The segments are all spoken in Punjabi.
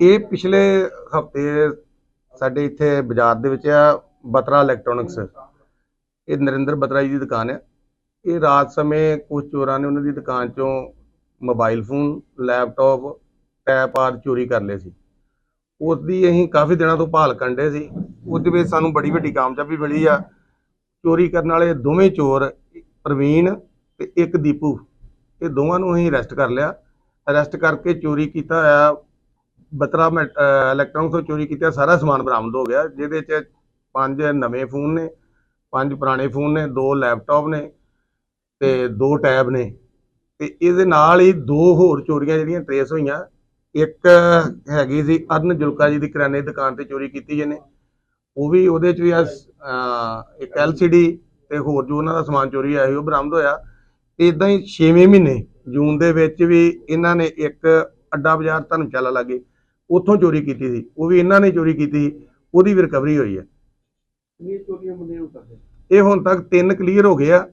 ਇਹ ਪਿਛਲੇ ਹਫ਼ਤੇ ਸਾਡੇ ਇੱਥੇ ਬਾਜ਼ਾਰ ਦੇ ਵਿੱਚ ਆ ਬਤਰਾ ਇਲੈਕਟ੍ਰੋਨਿਕਸ। ਇਹ ਨਰਿੰਦਰ ਬਤਰਾ ਜੀ ਦੀ ਦੁਕਾਨ ਹੈ ਇਹ ਰਾਤ ਸਮੇਂ ਕੁਝ ਚੋਰਾਂ ਨੇ ਉਹਨਾਂ ਦੀ ਦੁਕਾਨ ਚੋਂ ਮੋਬਾਈਲ ਫੋਨ, ਲੈਪਟਾਪ ਟੈਪ ਆਦਿ ਚੋਰੀ ਕਰ ਲਏ ਸੀ। ਉਸ ਦੀ ਅਸੀਂ ਕਾਫੀ ਦਿਨਾਂ ਤੋਂ ਭਾਲ ਕੰਡੇ ਸੀ। ਉਹਦੇ ਵਿੱਚ ਸਾਨੂੰ ਬੜੀ ਵੱਡੀ ਕਾਮਯਾਬੀ ਮਿਲੀ ਆ। ਚੋਰੀ ਕਰਨ ਵਾਲੇ ਦੋਵੇਂ ਚੋਰ, ਪ੍ਰਵੀਨ ਤੇ ਇੱਕ ਦੀਪੂ, ਇਹ ਦੋਵਾਂ ਨੂੰ ਅਸੀਂ ਅਰੈਸਟ ਕਰ ਲਿਆ। ਅਰੈਸਟ ਕਰਕੇ ਚੋਰੀ ਕੀਤਾ ਹੋਇਆ ਬਤਰਾ ਮੈਟ- ਅਹ ਤੋਂ ਚੋਰੀ ਕੀਤਾ ਸਾਰਾ ਸਮਾਨ ਬਰਾਮਦ ਹੋ ਗਿਆ, ਜਿਹਦੇ ਚ ਪੰਜ ਨਵੇਂ ਫੋਨ ਨੇ, ਪੰਜ ਪੁਰਾਣੇ ਫੋਨ ਨੇ, ਦੋ ਲੈਪਟਾਪ ਨੇ ਤੇ ਦੋ ਟੈਬ ਨੇ। ਤੇ ਇਹਦੇ ਨਾਲ ਹੀ ਦੋ ਹੋਰ ਚੋਰੀਆਂ ਜਿਹੜੀਆਂ ਟਰੇਸ ਹੋਈਆਂ, ਇੱਕ ਹੈਗੀ ਸੀ ਅਰਨ ਜੁਲਕਾ ਜੀ ਦੀ ਕਰਿਆਨੇ ਦੁਕਾਨ ਤੇ ਚੋਰੀ ਕੀਤੀ ਜਿਹਨੇ। ਉਹ ਵੀ ਉਹਦੇ ਚ ਵੀ ਆ ਸ- ਅਹ, ਇੱਕ LCD ਤੇ ਹੋਰ ਜੋ ਉਹਨਾਂ ਦਾ ਸਮਾਨ ਚੋਰੀ ਆਇਆ ਸੀ, ਉਹ ਬਰਾਮਦ ਹੋਇਆ। ਇਦਾਂ ਹੀ 6ਵੇਂ ਮਹੀਨੇ ਜੂਨ ਦੇ ਵਿੱਚ ਵੀ ਇਹਨਾਂ ਨੇ ਇੱਕ ਅੱਡਾ ਬਾਜ਼ਾਰ ਧਰਮਸ਼ਾਲਾ ਲਾਗੇ ਉੱਥੋਂ ਚੋਰੀ ਕੀਤੀ ਸੀ ਉਹ ਵੀ ਇਹਨਾਂ ਨੇ ਚੋਰੀ ਕੀਤੀ ਸੀ ਉਹਦੀ ਵੀ ਰਿਕਵਰੀ ਹੋਈ ਹੈ। ਇਹ ਚੋਰੀਆਂ ਬੰਦੇ ਨੂੰ ਕਰਦੇ? ਇਹ ਹੁਣ ਤੱਕ ਤਿੰਨ ਕਲੀਅਰ ਹੋ ਗਏ ਆ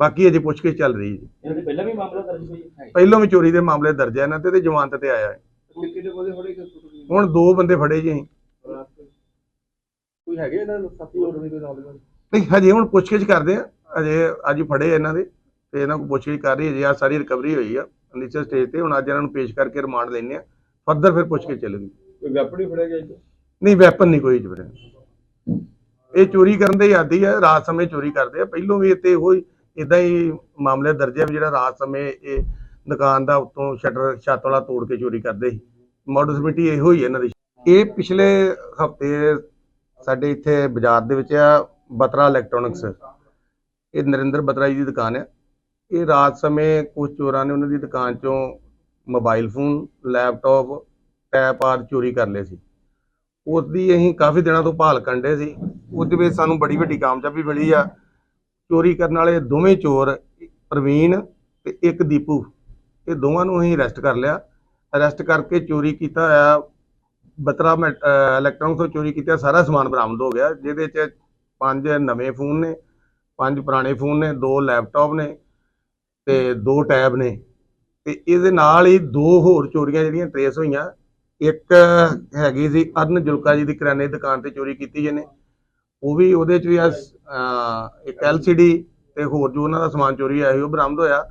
ਬਾਕੀ ਅਜੇ ਪੁੱਛਗਿੱਛ ਚੱਲ ਰਹੀ ਹੈ ਇਹਨਾਂ ਦੇ ਪਹਿਲਾਂ ਵੀ ਮਾਮਲਾ ਦਰਜ ਹੋਈ ਹੈ ਪਹਿਲੋਂ ਵੀ ਚੋਰੀ ਦੇ ਮਾਮਲੇ ਦਰਜ ਹੈ ਇਹਨਾਂ ਤੇ ਤੇ ਜ਼ਮਾਨਤ ਤੇ ਆਇਆ ਹੈ। ਹੁਣ ਦੋ ਬੰਦੇ ਫੜੇ ਜੀ। ਅਸੀਂ ਕੋਈ ਹੈਗੇ ਇਹਨਾਂ ਨੂੰ? ਸਾਥੀ ਹੋਰ ਵੀ ਕੋਈ ਨਾਲ ਨਹੀਂ ਹਜੇ ਹੁਣ ਪੁੱਛਗਿੱਛ ਕਰਦੇ ਆ ਅਜੇ ਅੱਜ ਫੜੇ ਇਹਨਾਂ ਦੇ ਤੇ ਇਹਨਾਂ ਕੋਲ ਪੁੱਛਗਿੱਛ ਕਰ ਰਹੀ ਹੈ ਜੀ ਆ ਸਾਰੀ ਰਿਕਵਰੀ ਹੋਈ ਆ ਨੀਚੇ ਸਟੇਜ ਤੇ ਹੁਣ ਅੱਜ ਇਹਨਾਂ ਨੂੰ ਪੇਸ਼ ਕਰਕੇ ਰਿਮਾਂਡ ਲੈਣੇ ਆ। ਫਰਦਰ ਫਿਰ ਪੁੱਛਗਿੱਛ ਚੱਲੇਗੀ। ਕੋਈ ਵੈਪਨ ਹੀ ਫੜਿਆ ਗਿਆ ਇੱਥੇ? ਨਹੀਂ ਵੈਪਨ ਨਹੀਂ ਕੋਈ ਜਬਰੇ। ਇਹ ਚੋਰੀ ਕਰਨ ਦੇ ਆਦੀ ਹੈ ਰਾਤ ਸਮੇਂ ਚੋਰੀ ਕਰਦੇ ਆ। ਪਹਿਲੋਂ ਵੀ ਇੱਥੇ ਹੋਈ ਇਦਾਂ ਹੀ ਮਾਮਲੇ ਦਰਜ ਹੈ ਵੀ ਜਿਹੜਾ ਰਾਤ ਸਮੇਂ ਇਹ ਦੁਕਾਨ ਦਾ ਉੱਤੋਂ ਸ਼ਟਰ ਛੱਤ ਵਾਲਾ ਤੋੜ ਕੇ ਚੋਰੀ ਕਰਦੇ ਸੀ। ਮੋਡਸ ਮਿੱਟੀ ਇਹੋ ਹੀ ਹੈ ਇਹਨਾਂ ਦੀ। ਇਹ ਪਿਛਲੇ ਹਫ਼ਤੇ ਸਾਡੇ ਇੱਥੇ ਬਾਜ਼ਾਰ ਦੇ ਵਿੱਚ ਆ ਬਤਰਾ ਇਲੈਕਟ੍ਰੋਨਿਕਸ ਇਹ ਨਰਿੰਦਰ ਬਤਰਾ ਜੀ ਦੀ ਦੁਕਾਨ ਹੈ ਇਹ ਰਾਤ ਸਮੇਂ ਕੁਝ ਚੋਰਾਂ ਨੇ ਉਹਨਾਂ ਦੀ ਦੁਕਾਨ ਚੋਂ ਮੋਬਾਈਲ ਫੋਨ, ਲੈਪਟਾਪ ਟੈਪ ਆਦਿ ਚੋਰੀ ਕਰ ਲਏ ਸੀ। ਉਸ ਦੀ ਅਸੀਂ ਕਾਫੀ ਦਿਨਾਂ ਤੋਂ ਭਾਲ ਕੰਡੇ ਸੀ। ਉਹਦੇ ਵਿੱਚ ਸਾਨੂੰ ਬੜੀ ਵੱਡੀ ਕਾਮਯਾਬੀ ਮਿਲੀ ਆ। ਚੋਰੀ ਕਰਨ ਵਾਲੇ ਦੋਵੇਂ ਚੋਰ, ਪ੍ਰਵੀਨ ਤੇ ਇੱਕ ਦੀਪੂ, ਇਹ ਦੋਵਾਂ ਨੂੰ ਅਸੀਂ ਅਰੈਸਟ ਕਰ ਲਿਆ। ਅਰੈਸਟ ਕਰਕੇ ਚੋਰੀ ਕੀਤਾ ਹੋਇਆ, ਬਤਰਾ ਮੈਟ- ਅਹ ਇਲੈਕਟ੍ਰੋਨਿਕ ਤੋਂ ਚੋਰੀ ਕੀਤਾ ਸਾਰਾ ਸਮਾਨ ਬਰਾਮਦ ਹੋ ਗਿਆ, ਜਿਹਦੇ ਚ ਪੰਜ ਨਵੇਂ ਫੋਨ ਨੇ, ਪੰਜ ਪੁਰਾਣੇ ਫੋਨ ਨੇ, ਦੋ ਲੈਪਟਾਪ ਨੇ ਤੇ ਦੋ ਟੈਬ ਨੇ। ਤੇ ਇਹਦੇ ਨਾਲ ਹੀ ਦੋ ਹੋਰ ਚੋਰੀਆਂ ਜਿਹੜੀਆਂ ਟਰੇਸ ਹੋਈਆਂ ਇੱਕ ਹੈਗੀ ਸੀ ਅਰਨ ਜੁਲਕਾ ਜੀ ਦੀ ਕਰਿਆਨੇ ਦੀ ਦੁਕਾਨ ਤੇ ਚੋਰੀ ਕੀਤੀ ਜਿਹਨੇ ਉਹ ਵੀ ਉਹਦੇ ਚ ਵੀ ਇੱਕ LCD ਤੇ ਹੋਰ ਜੋ ਉਹਨਾਂ ਦਾ ਸਮਾਨ ਚੋਰੀ ਆਇਆ ਸੀ ਉਹ ਬਰਾਮਦ ਹੋਇਆ।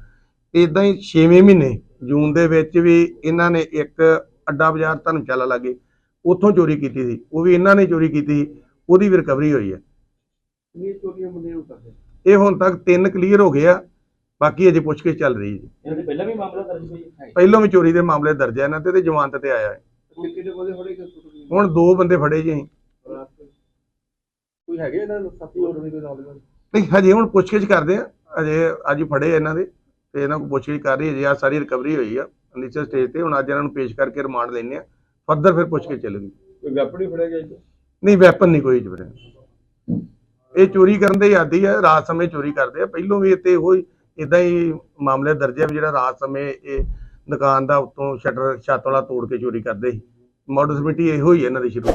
ਇਦਾਂ ਹੀ 6ਵੇਂ ਮਹੀਨੇ ਜੂਨ ਦੇ ਵਿੱਚ ਵੀ ਇਹਨਾਂ ਨੇ ਇੱਕ ਅੱਡਾ ਬਾਜ਼ਾਰ ਧਰਮਸ਼ਾਲਾ ਲਾਗੇ ਉੱਥੋਂ ਚੋਰੀ ਕੀਤੀ ਸੀ। ਉਹ ਵੀ ਇਹਨਾਂ ਨੇ ਚੋਰੀ ਕੀਤੀ ਸੀ ਉਹਦੀ ਵੀ ਰਿਕਵਰੀ ਹੋਈ ਹੈ। ਇਹ ਚੋਰੀਆਂ ਬੰਦੇ ਨੂੰ ਕਰਦੇ? ਇਹ ਹੁਣ ਤੱਕ ਤਿੰਨ ਕਲੀਅਰ ਹੋ ਗਏ ਆ। ਬਾਕੀ ਅਜੇ ਪੁੱਛਗਿੱਛ ਚੱਲ ਰਹੀ ਹੈ ਇਹਨਾਂ ਦੇ ਪਹਿਲਾਂ ਵੀ ਮਾਮਲਾ ਦਰਜ ਹੋਈ ਹੈ ਪਹਿਲੋਂ ਵੀ ਚੋਰੀ ਦੇ ਮਾਮਲੇ ਦਰਜ ਹੈ ਇਹਨਾਂ ਤੇ ਤੇ ਜ਼ਮਾਨਤ ਤੇ ਆਇਆ ਹੈ। ਹੁਣ ਦੋ ਬੰਦੇ ਫੜੇ ਜੀ ਅਸੀਂ। ਕੋਈ ਹੈਗੇ ਇਹਨਾਂ ਨੂੰ? ਸਾਥੀ ਹੋਰ ਵੀ ਕੋਈ ਨਾਲ ਨਹੀਂ ਹਜੇ ਹੁਣ ਪੁੱਛਗਿੱਛ ਕਰਦੇ ਆ। ਅਜੇ ਅੱਜ ਹੀ ਫੜੇ ਆ ਇਹਨਾਂ ਦੇ ਤੇ ਇਹਨਾਂ ਕੋਲ ਪੁੱਛਗਿੱਛ ਕਰ ਰਹੀ ਹੈ। ਜੀ ਆ ਸਾਰੀ ਰਿਕਵਰੀ ਹੋਈ ਆ ਨੀਚੇ ਸਟੇਜ ਤੇ। ਹੁਣ ਅੱਜ ਇਹਨਾਂ ਨੂੰ ਪੇਸ਼ ਕਰਕੇ ਰਿਮਾਂਡ ਲੈਣੇ ਆ। ਫਰਦਰ ਫਿਰ ਪੁੱਛਗਿੱਛ ਚੱਲੇਗੀ। ਕੋਈ ਵੈਪਨ ਹੀ ਫੜਿਆ ਗਿਆ ਇੱਥੇ ਨਹੀਂ ਵੈਪਨ ਨਹੀਂ ਕੋਈ ਜਬਰੇ ਇਹ ਚੋਰੀ ਕਰਨ ਦੇ ਆਦੀ ਹੈ ਰਾਤ ਸਮੇਂ ਚੋਰੀ ਕਰਦੇ ਆ। ਪਹਿਲੋਂ ਵੀ ਇੱਥੇ ਹੋਈ ਇਦਾਂ ਹੀ ਮਾਮਲੇ ਦਰਜ ਹੈ ਵੀ ਜਿਹੜਾ ਰਾਤ ਸਮੇਂ ਇਹ ਦੁਕਾਨ ਦਾ ਉੱਤੋਂ ਸ਼ਟਰ ਛੱਤ ਵਾਲਾ ਤੋੜ ਕੇ ਚੋਰੀ ਕਰਦੇ ਸੀ। ਮੋਡਸ ਮਿੱਟੀ ਇਹੋ ਹੀ ਹੈ ਇਹਨਾਂ ਦੀ ਸ਼ੁਰੂ।